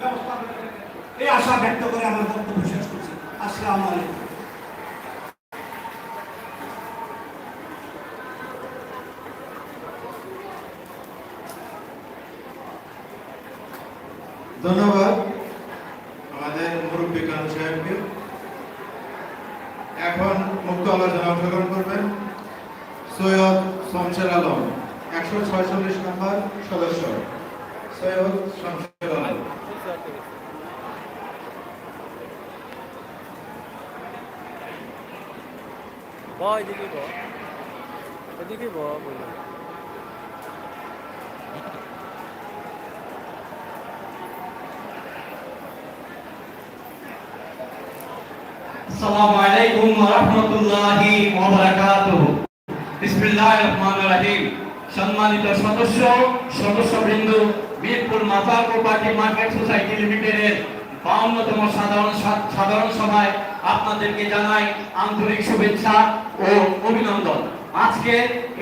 এই আশা ব্যক্ত করে আমার বক্তব্য শেষ করছি। আলাইকুম। ধন্যবাদ আমাদের মুরব্বী সাহেবকে। এখন মুক্ত আলোচনা অংশগ্রহণ করবেন সৈয়দ শমশের আলম, একশো ছয়চল্লিশ নম্বর সদস্য। সৈয়দ শমশের আলম। ব এদিকে ব এদিকে ব বলি আসসালামু আলাইকুম ওয়া রাহমাতুল্লাহি ওয়া বারাকাতুহু বিসমিল্লাহির রহমানির রহিম সম্মানিত সদস্য, সদস্যবৃন্দ, মিরপুর মাতার কোপার্টি মার্কেট সোসাইটি লিমিটেডের বাউন্নতম সাধারণ সাধারণ সভায় আপনাদেরকে জানাই আন্তরিক শুভেচ্ছা ও অভিনন্দন। আজকে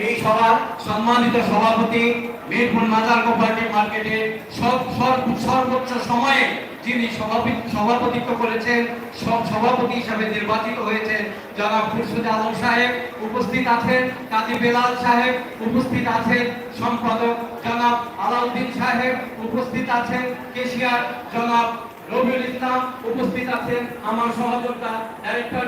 এই সভার সম্মানিত সভাপতি মিরপুর মাজার কোপার্টি মার্কেটের সর্বোচ্চ সময়ে যিনি সভাপতি সভাপতিত্ব করেছেন, সব সভাপতি হিসাবে নির্বাচিত হয়েছেন জনাব খুরশুদ আলম সাহেব উপস্থিত আছেন, কাজী বেলাল সাহেব উপস্থিত আছেন, সম্পাদক জনাব আলাউদ্দিন সাহেব উপস্থিত আছেন, কেশিয়ার জনাব রবিউল ইসলাম উপস্থিত আছেন আমার সহযোগিতা ডাইরেক্টর